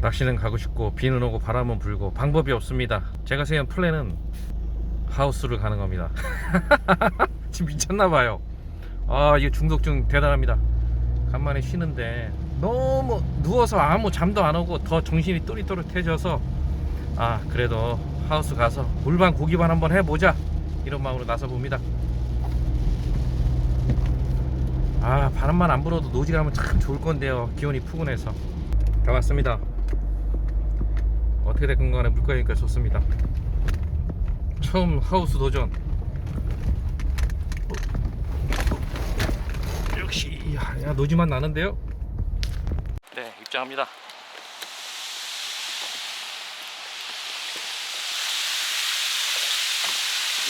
낚시는 가고 싶고 비는 오고 바람은 불고 방법이 없습니다. 제가 세운 플랜은 하우스를 가는 겁니다. 지금 미쳤나 봐요. 아, 이거 중독증 대단합니다. 간만에 쉬는데 너무 누워서 아무 잠도 안 오고 더 정신이 또릿또릿해져서 아, 그래도 하우스 가서 물반 고기반 한번 해보자 이런 마음으로 나서 봅니다. 아, 바람만 안 불어도 노지 가면 참 좋을 건데요. 기온이 푸근해서. 다 왔습니다. 어떻게 됐건 간에 물가니까 좋습니다. 처음 하우스 도전. 역시 야, 야 노지만 나는데요. 네 입장합니다.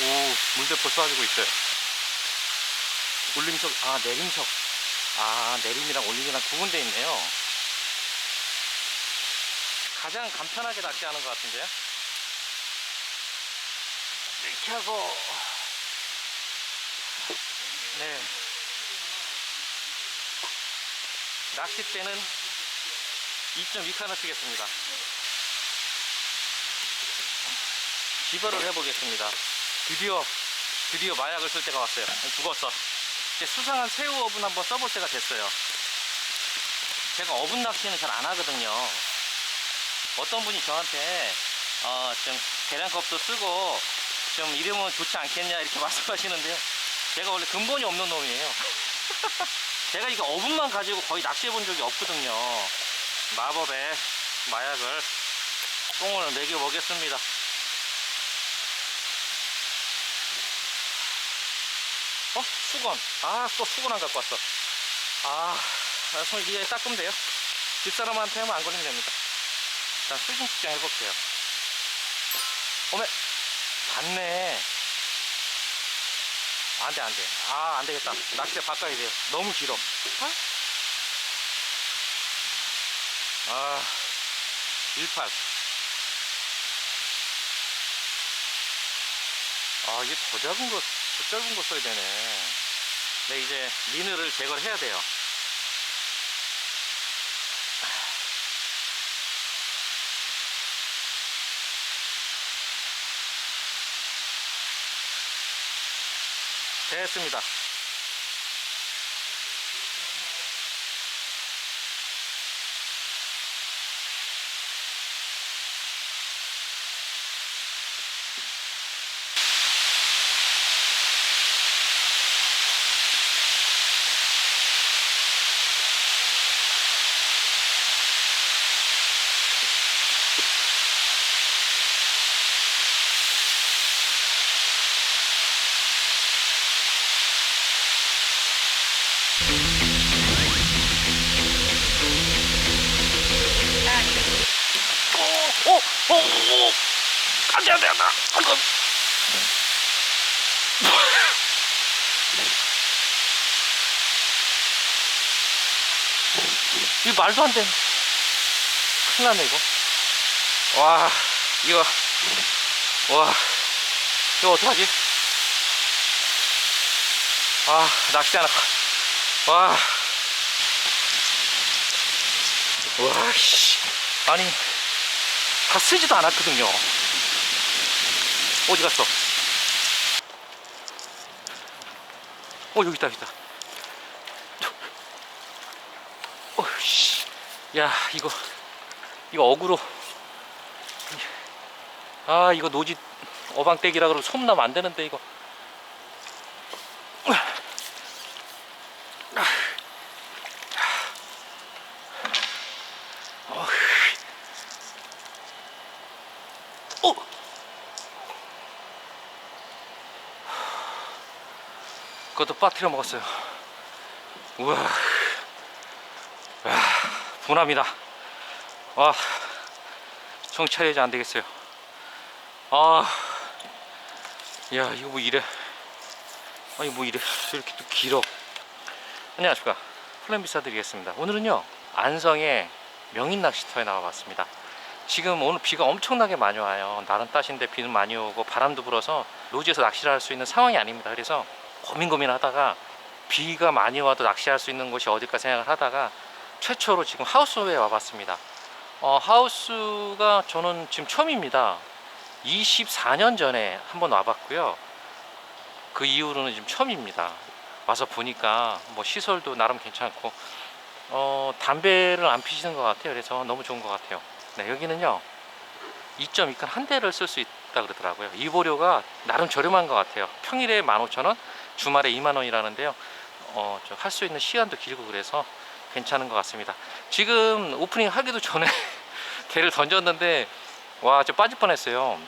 오 물대포 쏴주고 있어요. 올림석 아 내림석 아 내림이랑 올림이랑 구분되어 있네요. 가장 간편하게 낚시하는 것 같은데요. 이렇게 하고. 네. 낚싯대는 2.2칸을 쓰겠습니다. 기벌을 해보겠습니다. 드디어 드디어 마약을 쓸 때가 왔어요. 죽었어. 이제 수상한 새우 어분 한번 써볼 때가 됐어요. 제가 어분 낚시는 잘 안 하거든요 어떤 분이 저한테 어, 좀 계량컵도 쓰고 좀 이러면 좋지 않겠냐 이렇게 말씀하시는데요. 제가 원래 근본이 없는 놈이에요. 제가 이거 어분만 가지고 거의 낚시해 본 적이 없거든요. 마법의 마약을 똥을 먹여 보겠습니다. 어? 수건. 아, 또 수건 안 갖고 왔어. 아, 손 이제 닦으면 돼요. 집사람한테 하면 안 걸리면 됩니다. 일단 수신 측정 해볼게요. 어메, 닿네. 안 돼, 안 돼. 아, 안 되겠다. 낚싯대 바꿔야 돼요. 너무 길어. 아, 아 18. 아, 이게 더 작은 거, 더 짧은 거 써야 되네. 네, 이제 리느를 제거를 해야 돼요. 됐습니다. 오, 오, 오, 오. 안 돼, 안 돼, 안 돼. 이거 말도 안 돼. 큰일 났네, 이거. 와, 이거. 와, 이거 어떡하지? 아, 낚시 하나. 와. 와, 씨. 아니. 다 쓰지도 않았거든요. 어디 갔어? 어, 여기 있다, 여기 있다. 어, 씨. 야, 이거, 이거 어그로. 아, 이거 노지 어방떼기라 그러고 솜나면 안 되는데, 이거. 그것도 빠뜨려 먹었어요. 우와. 와, 분합니다. 와, 정찰해야지 안 되겠어요. 아, 야, 이거 뭐 이래. 아니, 뭐 이래. 이렇게 또 길어. 안녕하십니까. 플랜비사 드리겠습니다. 오늘은요, 안성의 명인 낚시터에 나와봤습니다. 지금 오늘 비가 엄청나게 많이 와요. 날은 따신데 비는 많이 오고 바람도 불어서 로지에서 낚시를 할 수 있는 상황이 아닙니다. 그래서 고민 고민하다가 비가 많이 와도 낚시할 수 있는 곳이 어딜까 생각을 하다가 최초로 지금 하우스에 와봤습니다. 어, 하우스가 저는 지금 처음입니다. 24년 전에 한번 와봤고요. 그 이후로는 지금 처음입니다. 와서 보니까 뭐 시설도 나름 괜찮고 어, 담배를 안 피시는 것 같아요. 그래서 너무 좋은 것 같아요. 네, 여기는요 2.2칸 한 대를 쓸 수 있다 그러더라고요. 이보료가 나름 저렴한 것 같아요. 평일에 15,000원, 주말에 2만 원이라는데요. 어, 할 수 있는 시간도 길고 그래서 괜찮은 것 같습니다. 지금 오프닝 하기도 전에 개를 던졌는데 와, 저 빠질 뻔했어요.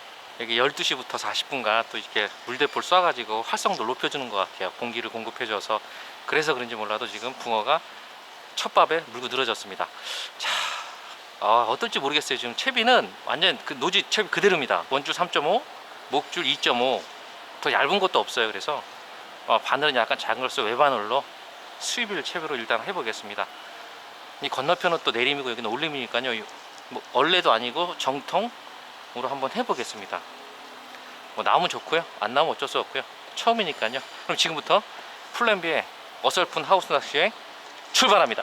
여기 12시부터 40분간 또 이렇게 물대포를 쏴가지고 활성도 높여주는 것 같아요. 공기를 공급해줘서 그래서 그런지 몰라도 지금 붕어가 첫밥에 물고 늘어졌습니다. 자, 아, 어떨지 모르겠어요. 지금 채비는 완전 그 노지 채비 그대로입니다. 원줄 3.5, 목줄 2.5, 더 얇은 것도 없어요. 그래서 어, 바늘은 약간 작은 걸써 외바늘로 수입일 채비로 일단 해보겠습니다. 이 건너편은 또 내림이고 여기는 올림이니까요. 이- 뭐 얼레도 아니고 정통으로 한번 해보겠습니다. 뭐 나오면 좋고요. 안 나오면 어쩔 수 없고요. 처음이니까요. 그럼 지금부터 플랜 B의 어설픈 하우스 낚시 여행 출발합니다.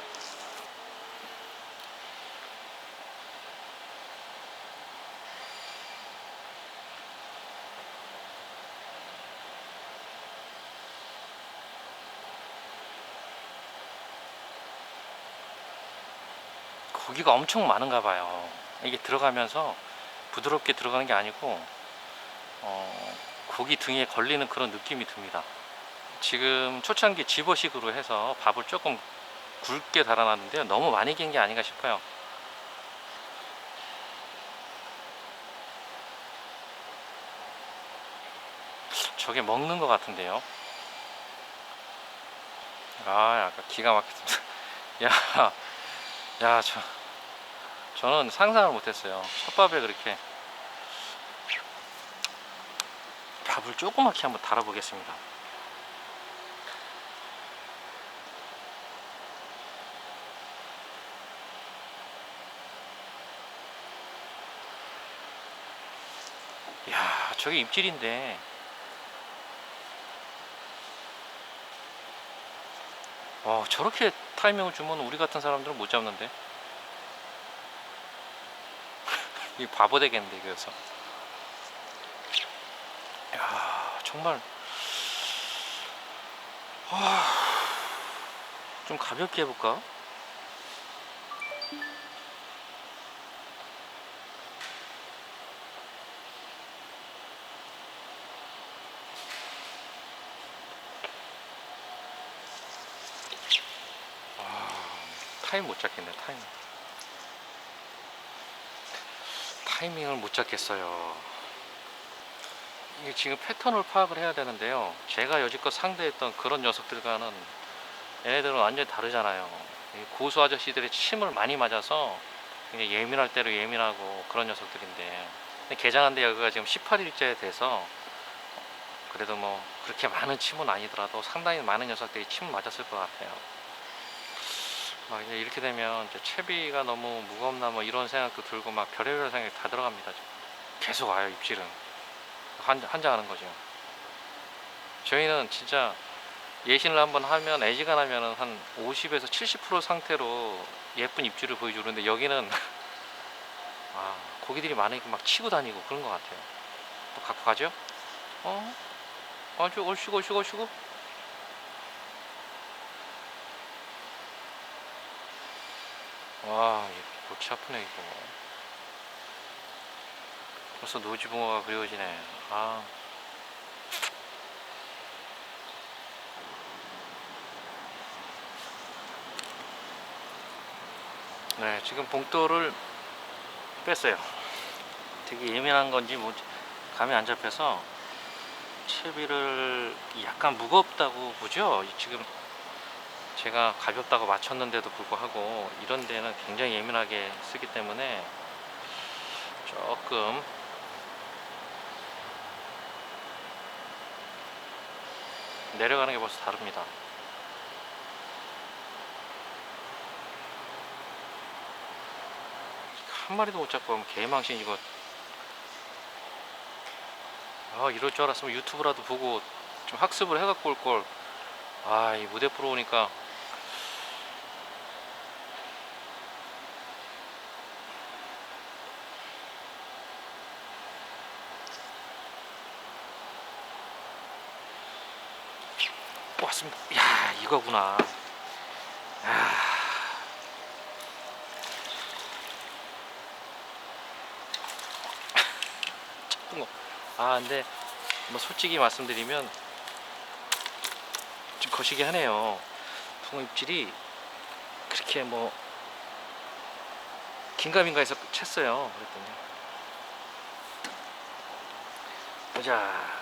고기가 엄청 많은가 봐요. 이게 들어가면서 부드럽게 들어가는 게 아니고 어, 고기 등에 걸리는 그런 느낌이 듭니다. 지금 초창기 집어식으로 해서 밥을 조금 굵게 달아놨는데요. 너무 많이 긴 게 아닌가 싶어요. 저게 먹는 것 같은데요. 아, 약간 기가 막혔습니다. 야, 야, 저, 저는 상상을 못했어요. 첫밥에 그렇게 밥을 조그맣게 한번 달아보겠습니다. 야, 저게 입질인데. 와, 저렇게 타이밍을 주면 우리 같은 사람들은 못 잡는데. 이 바보 되겠는데, 그래서. 야, 정말. 와, 좀 가볍게 해볼까? 타임 못 잡겠네 타임 타이밍을 못 잡겠어요. 이게 지금 패턴을 파악을 해야 되는데요. 제가 여지껏 상대했던 그런 녀석들과는 얘네들은 완전히 다르잖아요. 이 고수 아저씨들의 침을 많이 맞아서 굉장히 예민할 대로 예민하고 그런 녀석들인데. 개장한 데 여기가 지금 18일째 돼서 그래도 뭐 그렇게 많은 침은 아니더라도 상당히 많은 녀석들이 침을 맞았을 것 같아요 막 이제 이렇게 되면 이제 채비가 너무 무겁나 뭐 이런 생각도 들고 막 별의별 생각이 다 들어갑니다. 지금. 계속 와요 입질은 환, 환장하는 거죠. 저희는 진짜 예신을 한번 하면 애지간하면 한 50에서 70% 상태로 예쁜 입질을 보여주는데 여기는 아 고기들이 많으니까 막 치고 다니고 그런 것 같아요. 또 갖고 가죠? 어? 아주 얼씨구 얼씨구 얼씨구 와, 이거 골치 아프네, 이거. 벌써 노지붕어가 그리워지네. 아. 네, 지금 봉돌을 뺐어요. 되게 예민한 건지 뭐 감이 안 잡혀서 채비를 약간 무겁다고 보죠. 지금 제가 가볍다고 맞췄는데도 불구하고 이런 데는 굉장히 예민하게 쓰기 때문에 조금 내려가는 게 벌써 다릅니다. 한 마리도 못 잡고 하면 개망신 이거 아 이럴 줄 알았으면 유튜브라도 보고 좀 학습을 해갖고 올걸 아 이 무대 프로 오니까 왔습니다. 야 이거구나. 야. 첫 붕어. 아 근데 뭐 솔직히 말씀드리면 좀 거시기 하네요. 붕어 입질이 그렇게 뭐 긴가민가 해서 챘어요. 그랬더니 보자.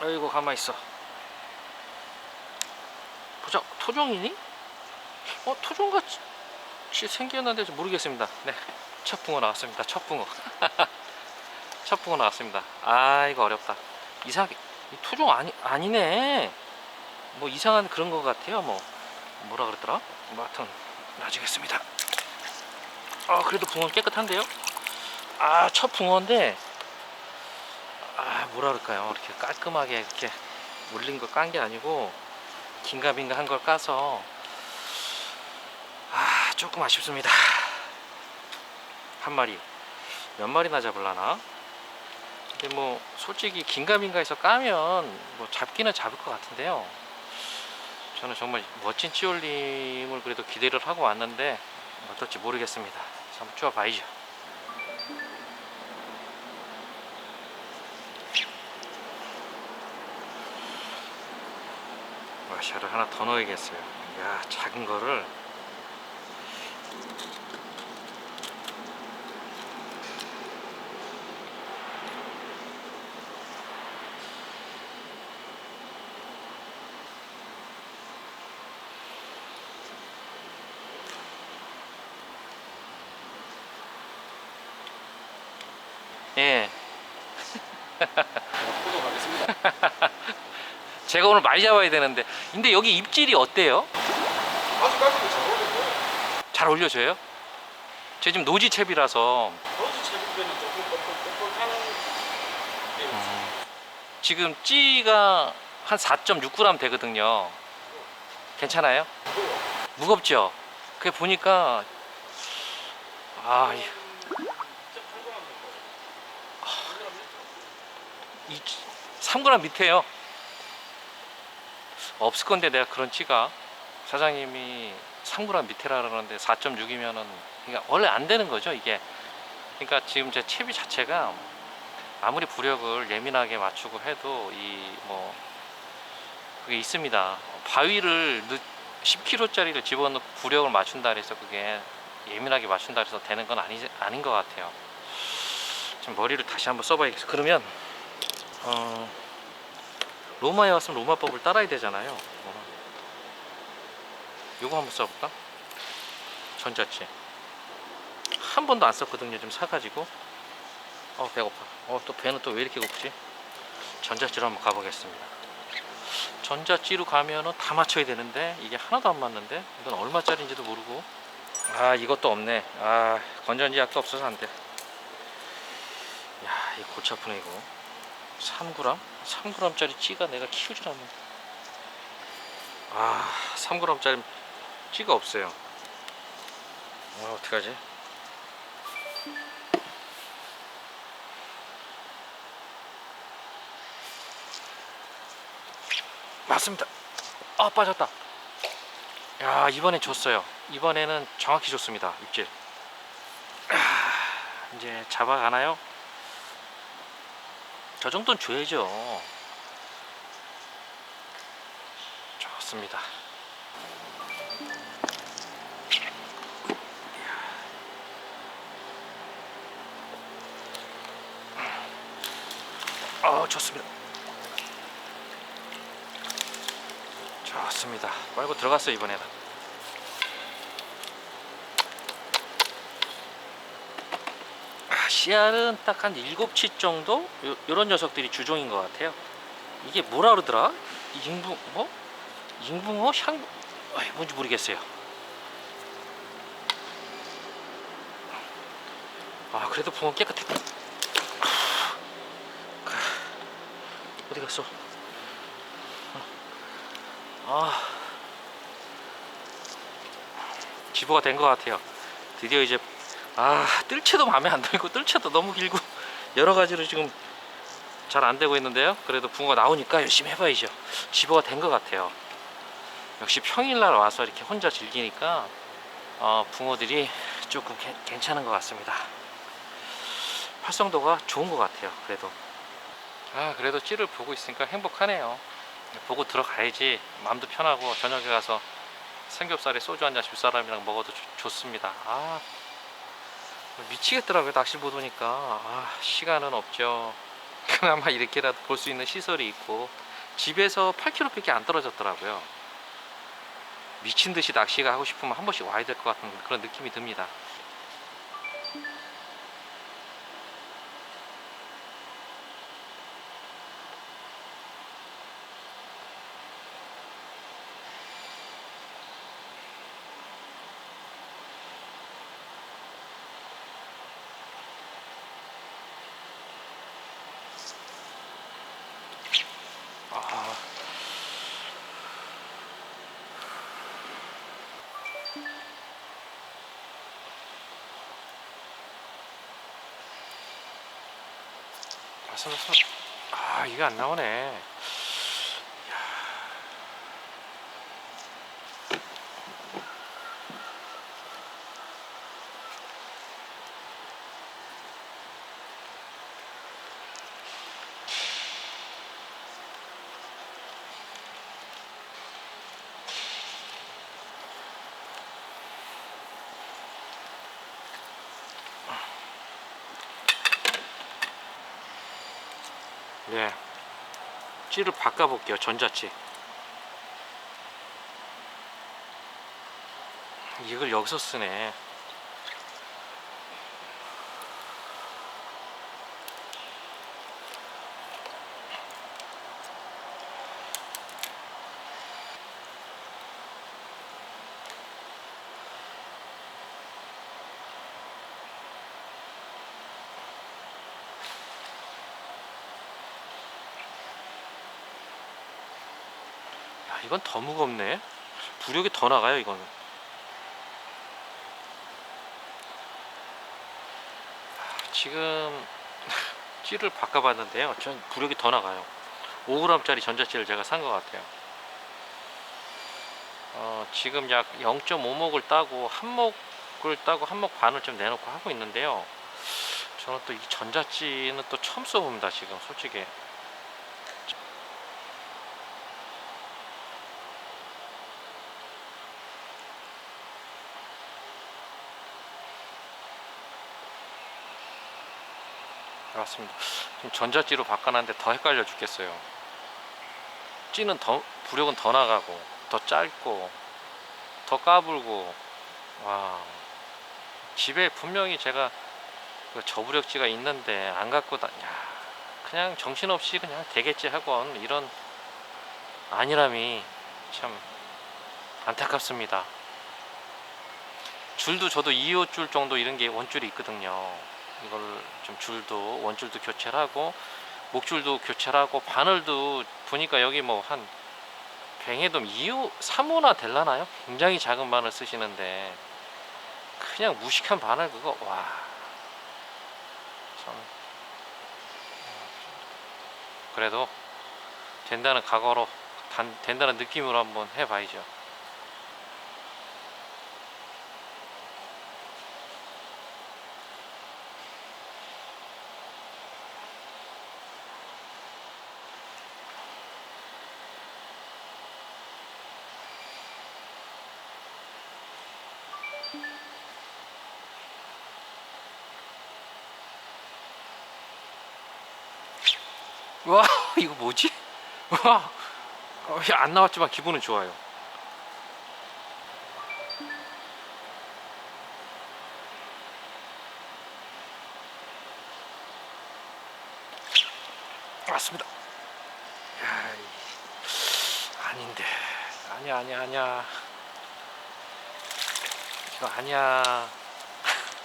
아이고 가만 있어. 토종이니? 어 토종같이 생겼는데 좀 모르겠습니다. 네, 첫 붕어 나왔습니다. 첫 붕어. 첫 붕어 나왔습니다. 아 이거 어렵다. 이상하게 이 토종 아니 아니네. 뭐 이상한 그런 것 같아요. 뭐 뭐라 그랬더라? 뭐 하여튼 씁니다. 아 그래도 붕어 는 깨끗한데요? 아 첫 붕어인데 아 뭐라 그럴까요? 이렇게 깔끔하게 이렇게 물린 거 깐 게 아니고 긴가민가 한 걸 까서 아 조금 아쉽습니다. 한 마리 몇 마리나 잡을라나? 근데 뭐 솔직히 긴가민가해서 까면 뭐 잡기는 잡을 것 같은데요. 저는 정말 멋진 찌올림을 그래도 기대를 하고 왔는데 어떨지 모르겠습니다. 한번 쪼아봐야죠. 와샤를 하나 더 넣어야겠어요. 야 작은 거를 예. 제가 오늘 많이 잡아야 되는데 근데 여기 입질이 어때요? 아직까지도 잘 어울리고 잘 올려줘요? 제 지금 노지채비라서 로즈 체육변이 조금 뻑뻑뻑뻑하는 게 지금 찌가 한 4.6g 되거든요. 괜찮아요? 무겁죠? 그게 보니까 아, 이- 좀 궁금한 거. 이 3g 밑에요. 없을 건데 내가 그런 찌가 사장님이 3g 밑에라 그러는데 4.6이면은 그러니까 원래 안 되는 거죠 이게. 그러니까 지금 제 채비 자체가 아무리 부력을 예민하게 맞추고 해도 이 뭐 그게 있습니다. 바위를 10kg짜리를 집어넣고 부력을 맞춘다 그래서 그게 예민하게 맞춘다 그래서 되는 건 아니 아닌 것 같아요. 좀 머리를 다시 한번 써봐야겠어. 그러면 어, 로마에 왔으면 로마법을 따라야 되잖아요. 어. 요거 한번 써볼까? 전자치. 한 번도 안 썼거든요. 좀 사가지고. 어 배고파. 어또 배는 또 왜 이렇게 고프지? 전자찌로 한번 가보겠습니다. 전자찌로 가면은 다 맞춰야 되는데 이게 하나도 안 맞는데 이건 얼마짜리인지도 모르고 아 이것도 없네. 아 건전지 약도 없어서 안 돼. 야, 이 골치 아프네 이거. 3g? 3g짜리 찌가 내가 키우질 않는데. 아, 3g짜리 찌가 없어요. 아, 어떡하지? 맞습니다. 아, 빠졌다. 야, 이번엔 줬어요. 이번에는 정확히 줬습니다. 입질. 아, 이제 잡아가나요? 저 정도는 줘야죠. 좋습니다. 아, 좋습니다. 좋습니다. 빨고 들어갔어요, 이번에는. 씨알은 딱 한 7치 정도? 요, 요런 녀석들이 주종인 것 같아요. 이게 뭐라 그러더라? 잉붕, 뭐? 잉붕어? 향, 뭔지 모르겠어요. 아, 그래도 붕어 깨끗했다. 어디 갔어? 아, 기부가 된 것 같아요. 드디어 이제 아 뜰채도 마음에 안 들고 뜰채도 너무 길고 여러 가지로 지금 잘 안 되고 있는데요. 그래도 붕어가 나오니까 열심히 해봐야죠. 집어가 된 것 같아요. 역시 평일날 와서 이렇게 혼자 즐기니까 어, 붕어들이 조금 괜- 괜찮은 것 같습니다. 활성도가 좋은 것 같아요. 그래도 아 그래도 찌를 보고 있으니까 행복하네요. 보고 들어가야지 마음도 편하고 저녁에 가서 삼겹살에 소주 한잔 줄 사람이랑 먹어도 좋- 좋습니다. 아 미치겠더라고요 낚시 못 오니까 아 시간은 없죠. 그나마 이렇게라도 볼 수 있는 시설이 있고 집에서 8km밖에 안 떨어졌더라고요. 미친 듯이 낚시가 하고 싶으면 한 번씩 와야 될 것 같은 그런 느낌이 듭니다. 서, 서. 아, 이게 안 나오네. 네. 찌를 바꿔볼게요. 전자찌. 이걸 여기서 쓰네. 이건 더 무겁네. 부력이 더 나가요, 이거는. 아, 지금 찌를 바꿔봤는데요. 전 부력이 더 나가요. 5g짜리 전자찌를 제가 산 것 같아요. 어, 지금 약 0.5목을 따고 한 목을 따고 한목 반을 좀 내놓고 하고 있는데요. 저는 또 이 전자찌는 또 처음 써봅니다. 지금 솔직히. 맞습니다. 지금 전자찌로 바꿔놨는데 더 헷갈려 죽겠어요. 찌는 더 부력은 더 나가고 더 짧고 더 까불고 와 집에 분명히 제가 그 저부력찌가 있는데 안 갖고 다 야, 그냥 정신없이 그냥 되겠지 하고 온 이런 안일함이 참 안타깝습니다. 줄도 저도 2호 줄 정도 이런 게 원줄이 있거든요. 이걸 좀 줄도 원줄도 교체를 하고 목줄도 교체를 하고 바늘도 보니까 여기 뭐 한 뱅에돔 2호 3호나 될라나요? 굉장히 작은 바늘 쓰시는데 그냥 무식한 바늘 그거 와. 참 그래도 된다는 각오로 단, 된다는 느낌으로 한번 해봐야죠. 와 이거 뭐지? 와 어, 안 나왔지만 기분은 좋아요. 맞습니다. 아닌데 아니야 아니야 아니야 이거 아니야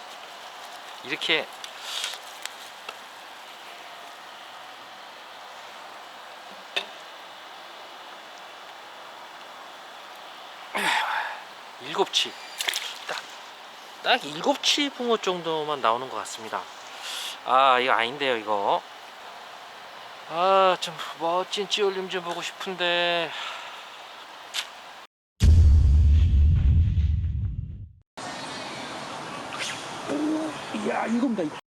이렇게 일곱치 딱, 딱 일곱치 붕어 정도만 나오는 것 같습니다 아 이거 아닌데요 이거 아, 좀 멋진 찌올림 좀 보고 싶은데. 야 이겁니다.